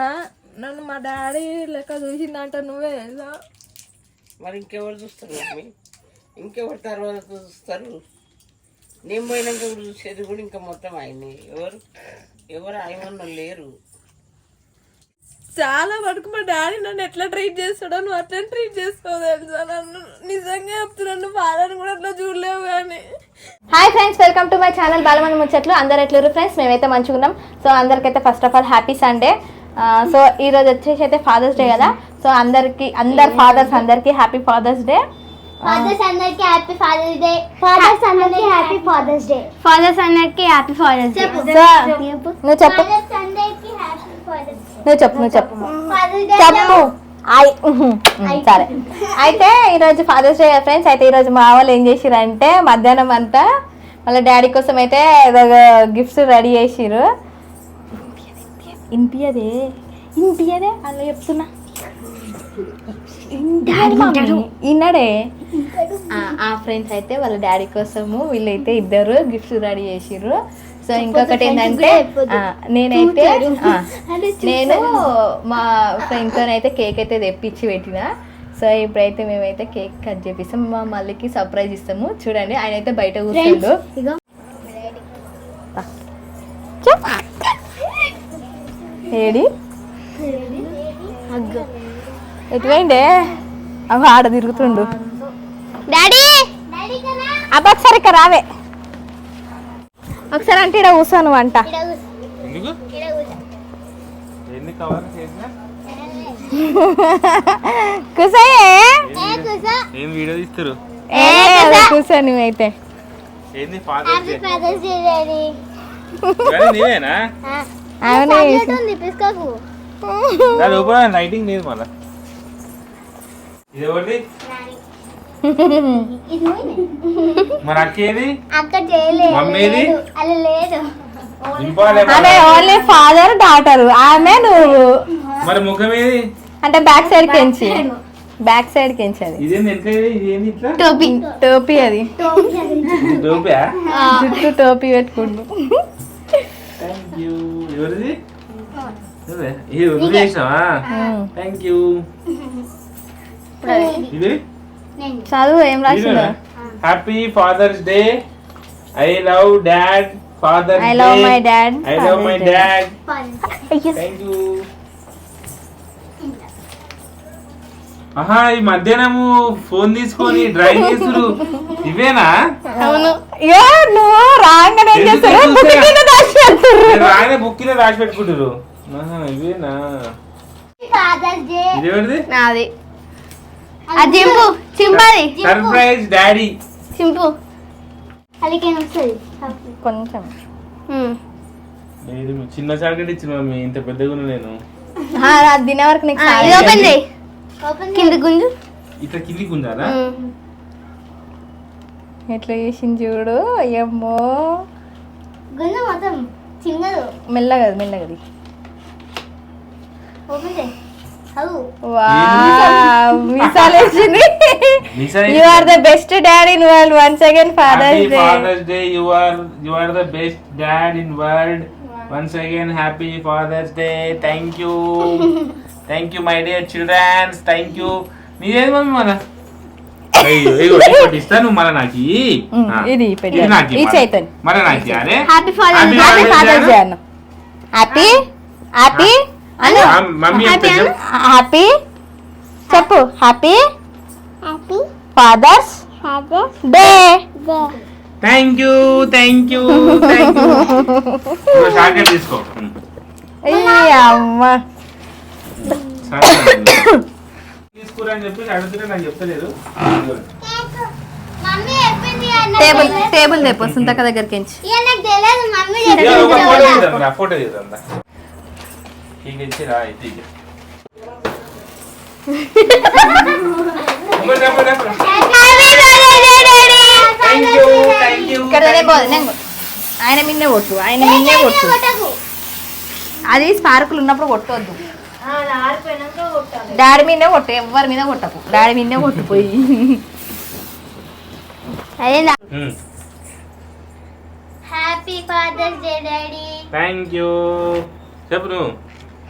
అనుకున్నా నన్ను మా డాడీ లెక్క చూసిందంట నువ్వే తెలుసా మరి ఇంకెవరు చూస్తారు మమ్మీ? ఇంకెవరు తర్వాత చూస్తారు? నేను పోయినాక కూడా చూసేది కూడా ఇంకా మొత్తం ఆయన్ని ఎవరు? ఎవరు ఆయన లేరు. చాలా వరకు మా డాడీ నన్ను ఎట్లా ట్రీట్ చేస్తాడో నువ్వు అట్లా ట్రీట్ చేస్తావు తెలుసా? నన్ను నిజంగా చెప్తున్నాను ఫాదర్ కూడా అట్లా చూడలేవు కానీ hi friends welcome to my channel Balamani Muchatlu. అందరు ఎట్లరు ఫ్రెండ్స్ మేమైతే మంచిగా ఉన్నాం so అందరికైతే first of all happy Sunday so ఈ రోజు వచ్చేసి అయితే ఫాదర్స్ డే కదా. సో అందరికి అందరు ఫాదర్స్ అందరికి హ్యాపీ ఫాదర్స్ డే ఫాదర్స్ అందరికి హ్యాపీ ఫాదర్స్ డే ఫాదర్స్ అందరికి హ్యాపీ ఫాదర్స్ డే ఫాదర్స్ అందరికి హ్యాపీ ఫాదర్స్ డే సో నువ్వు చెప్పు. ఫాదర్స్ అందరికి హ్యాపీ ఫాదర్స్ నువ్వు చెప్పు. నువ్వు చెప్పు. ఫాదర్స్ డే చెప్పు సరే. అయితే ఈరోజు ఫాదర్స్ డే ఫ్రెండ్స్ అయితే ఈరోజు మా వాళ్ళు ఏం చేసిరంటే మధ్యాహ్నం అంతా వాళ్ళ డాడీ కోసం అయితే గిఫ్ట్స్ రెడీ చేసిరు ఇంపియదే ఇంపియదే అలా చెప్తున్నా. ఇన్నడే ఆ ఫ్రెండ్స్ అయితే వాళ్ళ డాడీ కోసము వీళ్ళైతే ఇద్దరు గిఫ్ట్స్ రెడీ చేసిర్రు. సో ఇంకొకటి ఏంటంటే నేనైతే నేను మా ఫ్రెండ్తో అయితే కేక్ అయితే తెప్పించి పెట్టిన. సో ఇప్పుడైతే మేమైతే కేక్ కట్ చేపిస్తాం. మా మళ్ళీకి సర్ప్రైజ్ ఇస్తాము. చూడండి ఆయన అయితే బయట కూర్చుండు. ఏడి? ఎటువైండే? అవి ఆడ తిరుగుతుండు. డాడీ! అబ్బా ఒకసారి ఇక్కడ రావే. ఒకసారి అంటే ఇక్కడ కూర్చోను అంట. ఎందుకు? ఎన్ని కవర్ చేసినా? కూర్చోయే. ఏం వీడియో తీస్తారు ఏ కూర్చో. నువ్వైతే. ఏంది father day? Father's day daddy. కానీ నీవేనా? అవునే ఉంది పిసుకోకు. నా లోపల లైటింగ్ లేదు మళ్ళా. ఇది ఒకటి ఇది నువ్వే. మరి అక్కేది? మమ్మీది? అలా లేదు. దింపాలే ఆమె ఓన్లీ ఫాదర్ డాటర్ ఆమె నువ్వు. మరి ముఖం ఏది? అంటే బ్యాక్ సైడ్ కెంచి. బ్యాక్ సైడ్ కెంచి అది. టోపీ. టోపీ అది. జుట్టు టోపీ పెట్టుకుంటు నువ్వే? ఇది. వదిలేసావా థ్యాంక్ యూ ఇది చదువు ఏం రాసిందో happy father's day I love dad father I love my dad I love my dad thank you ఆహా ఈ మధ్యాహ్నము ఫోన్ తీసుకొని డ్రైవ్ చేసుడు ఇవేనా? అవును. నువ్వు రాగానే ఏం చేస్తారు రాగానే బుక్లో రాసి పెట్టుకుంటారు ఇవేనా? నాది. ఆ చింపు చింపది. Surprise daddy చింపు. వస్తుంది. కొంచెం. ఉమ్. లేదు చిన్న చాకెట్ ఇచ్చిన మమ్మీ ఇంత పెద్దగా ఉన్నా నేను. ఆ, అది తినే వరకు నీకు. ఇది ఓపెన్ చేయి. కింద గుంజు. ఇట్లా ఉందారా ఉమ్. ఎట్లా చేసింది చూడు గుండు మొత్తం. చిన్నదు. మెల్లగా మెల్లగది ఓపెన్ చేయి. అవు. వావ్ మీసాలు వేసింది మీసాలు you are the best daddy in world once again father's day father's day you are you are the best dad in world once again happy father's day thank you thank you my dear childrens thank you నీదేది mummy మన నువ్వు మళ్ళీ నాకు ఇది. ఇది చైతన్య. మళ్ళీ నాకు ఇయ్యాలి happy day happy Father's father's day అన్న హ్యాపీ హ్యాపీ అను. హ్యాపీ చెప్పు happy happy father's father's day day thank you thank you thank you chocolate తీసుకో. అమ్మ. తీసుకురా అని నాకు చెప్తలేదు టేబుల్ టేబుల్ తెప్పు సుంతక దగ్గరికి ఫోటో ఆయన మిన్నే కొట్టు ఆయన మిన్నే కొట్టు. అది స్పార్కులు ఉన్నప్పుడు కొట్టవద్దు డాడీ మీదే కొట్టు ఎవరి మీద కొట్టకు. డాడీ మీదే కొట్టుపోయి ఉమ్. Happy father's day daddy. Thank you చెప్పు నువ్వు.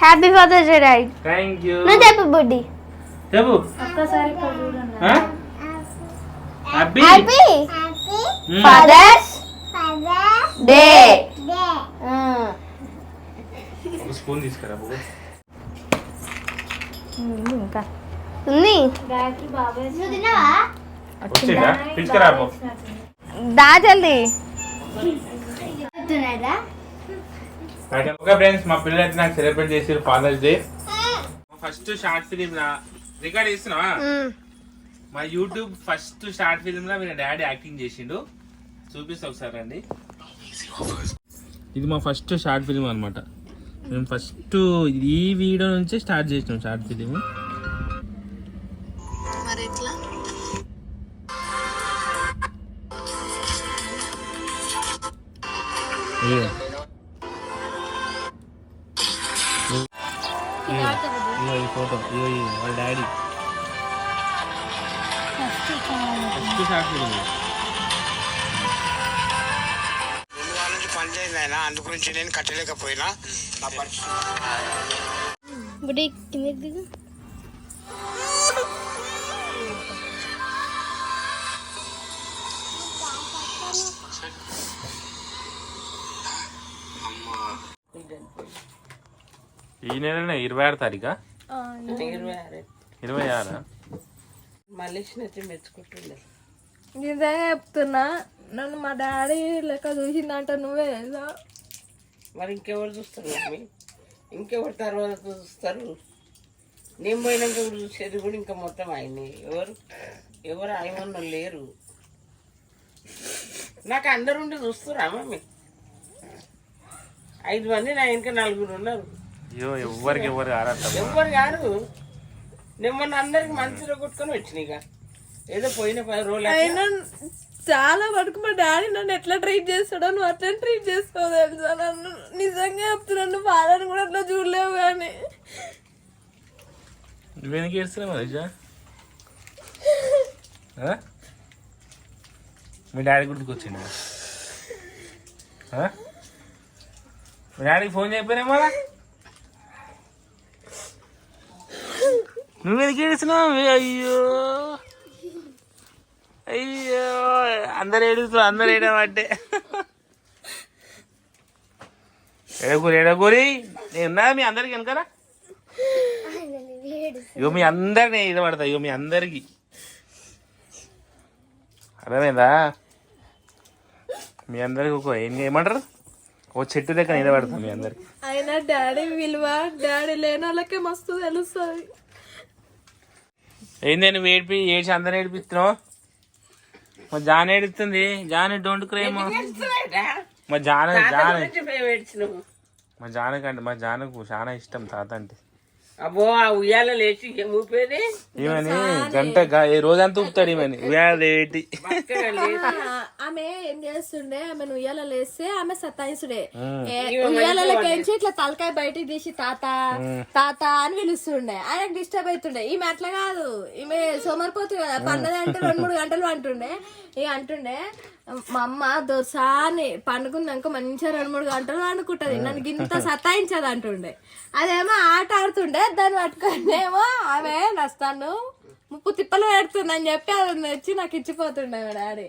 Happy father's day daddy. Thank you నువ్వు చెప్పు బుడ్డి. చెప్పు. ఒక్కసారి happy happy. Father's day spoon తీసుకురా బాబు. ఇంకా. ఉంది వచ్చిందా. దా జల్దీ. ఓకే ఫ్రెండ్స్ మా పిల్లలు అయితే నాకు సెలబ్రేట్ చేసారు father's day first short film record చేస్తున్నావా? మా యూట్యూబ్ ఫస్ట్ షార్ట్ ఫిలిం లో మీ డాడీ యాక్టింగ్ చేసిండు. చూపిస్తా ఒకసారి అండి ఇది మా ఫస్ట్ షార్ట్ ఫిలిం అనమాట మేము ఫస్ట్ ఈ వీడియో నుంచే స్టార్ట్ చేసినాం షార్ట్ ఫిలిం ఈ ఫోటో వాళ్ళ డాడీ ఫస్ట్ షార్ట్ ఫిలిం ఆయన అందు గురించి నేను కట్టలేకపోయినా. నా పరిస్థితి. ఈ నెల ఇరవై ఆరు తారీఖా? ఇరవై ఆరు. ఇరవై ఆరా? మళ్ళీ మెచ్చుకుంటుండే. నిజంగా చెప్తున్నా. నన్ను మా డాడీ లెక్క చూసిందంట నువ్వే మరి ఇంకెవరు చూస్తారు మమ్మీ? ఇంకెవరు తర్వాత చూస్తారు? నేను పోయినాక ఇప్పుడు చూసేది కూడా ఇంకా మొత్తం ఆయన్ని ఎవరు? ఎవరు ఆయమన్న లేరు. నాకు అందరు ఉండి చూస్తురా మమ్మీ? ఐదు మంది నా ఇంకా నలుగురు ఉన్నారు. అయ్యో ఎవ్వరికి ఎవరు ఆరాట ఎవ్వరు కాదు నేను మొన్న అందరికి మంచిగా కొట్టుకొని వచ్చినాయిక ఏదో పోయిన పది రోజులు. అయినా చాలా వరకు మా డాడీ నన్ను ఎట్లా ట్రీట్ చేస్తాడో నువ్వు అట్లా ట్రీట్ చేసుకోవు తెలుసా? నన్ను నిజంగా చెప్తున్నాను నువ్వు వాళ్ళని కూడా అట్లా చూడలేవు కానీ. నువ్వెందుకు ఏడుస్తున్నావు మనిషా మీ డాడీ గుర్తుకొచ్చిండు? మీ డాడీకి ఫోన్ చెప్పానే మళ్ళా? నువ్వెందుకు ఏడుస్తున్నావు? అయ్యో. అయ్యో అందరు ఏడుస్తున్నారు అందరు ఏడమంటే ఎడగూరి ఎడగూరి నేను ఉన్నా మీ అందరికి వెనకరా ఇగో మీ అందరిని ఇది పడతా ఇగో మీ అందరికి. అర్థమైందా? మీ అందరికి ఒక ఏం ఏమంటారు ఓ చెట్టు దగ్గర నిలబడతాం మీ అందరికి. అయినా డాడీ విలువ డాడీ లేని వాళ్ళకే మస్తు తెలుస్తుంది. ఏంది నువ్వు ఏడిపి ఏడ్చి అందరు ఏడిపిస్తున్నావు? మా జాన్ ఏడుస్తుంది? Jaan don't cry? మా. జాన జాన. మా జానకంటే మా జానకు చాలా ఇష్టం తాత అంటే. అబ్బో ఆ ఉయ్యాల లేచి ఏం ఊపేది? ఈమెని గంట రోజంతా ఊపుతాడు ఈమెని. బక్కగా లేచి. ఆ, ఆమె ఏం చేస్తుండే? ఆమె ఉయ్యాల లేస్తే ఆమె ఈమె ఉయ్యాలకేంచి ఇట్లా తలకాయ బయటికి తీసి తాత తాత అని పిలుస్తుండే. ఆయనకు డిస్టర్బ్ అవుతుండే ఈమె అట్లా కాదు. ఈమె సోమరిపోతు కదా. పండగ అంటే రెండు మూడు గంటలు అంటుండే. ఇక అంటుండే మా అమ్మ దోసాని పండుకున్నాక మంచిగా రెండు మూడు గంటలు అనుకుంటది నన్ను గింత సతాయించదు అంటుండే. అదేమో ఆట ఆడుతుండే. దాన్ని పట్టుకునేమో ఆమె నస్తాను ముప్పు తిప్పలు పెడుతుందని చెప్పి అది వచ్చి నాకు ఇచ్చిపోతుండే మా డాడీ.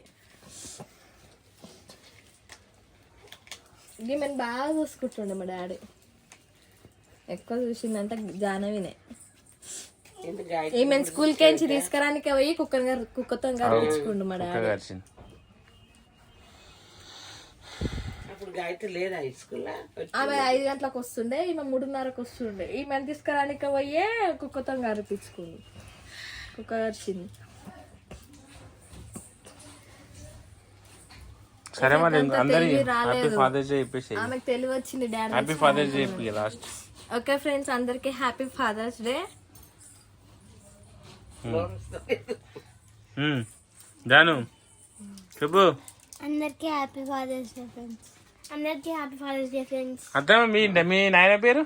ఈమెను బాగా చూసుకుంటుండే మా డాడీ. ఎక్కువ చూసిందంటే జానవినే ఈమెను స్కూల్ కేంచి తీసుకురానికి పోయి కుక్క కుక్కతో గర్వించుకుండు మా డాడీ. ఆమె ఐదు గంటలకు వస్తుండే ఈమె మూడున్నరకు వస్తుండే. ఈమెను తీసుకురానికి పోయే కుక్కతో గరిపించుకుంది కుక్క గరిచింది. సరే మరి అందరి హ్యాపీ. ఫాదర్స్ డే చెప్పేసి ఆమెకు తెలివి వచ్చింది డాడీ హ్యాపీ ఫాదర్స్ డే చెప్పి లాస్ట్ ఓకే ఫ్రెండ్స్ అందరికి హ్యాపీ ఫాదర్స్ డే జాను చెప్పు. అందరికీ హ్యాపీ ఫాదర్స్ డే ఫ్రెండ్స్ అందరికీ హ్యాపీ ఫాదర్స్ డే ఫ్రెండ్స్ అత్తమ్మ మీ మీ నాయన పేరు?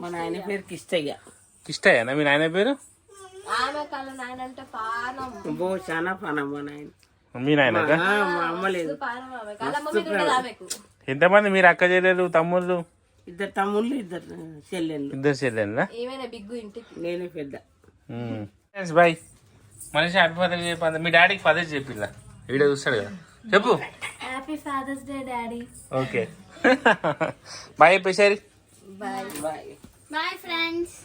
మా నాయన పేరు కిష్టయ్య. కిష్టయ్యనా? మీ నాయన పేరు? ఆమె కళ్ళ నాయన అంటే పానం. బో చాలా పని మా నాయన. మీ మమ్మీ ఉండదు ఆమెకు. ఎంతమంది మీరు అక్క చెల్లెలు తమ్ముళ్ళు? ఇద్దరు తమ్ముళ్ళు ఇద్దరు చెల్లెళ్ళు. ఇద్దరు చెల్లెళ్ళా? ఏమైనా బిగ్గు ఇంటికి? నేనే పెద్ద. బాయ్. మనిషి హ్యాపీ ఫాదర్ చెప్పి మీ డాడీకి ఫాదర్ చెప్పిల్లా వీడియో చూస్తాడు కదా. చెప్పు. Happy father's day daddy. Okay. Bye చెప్పేసరి. Bye. Bye. Bye friends.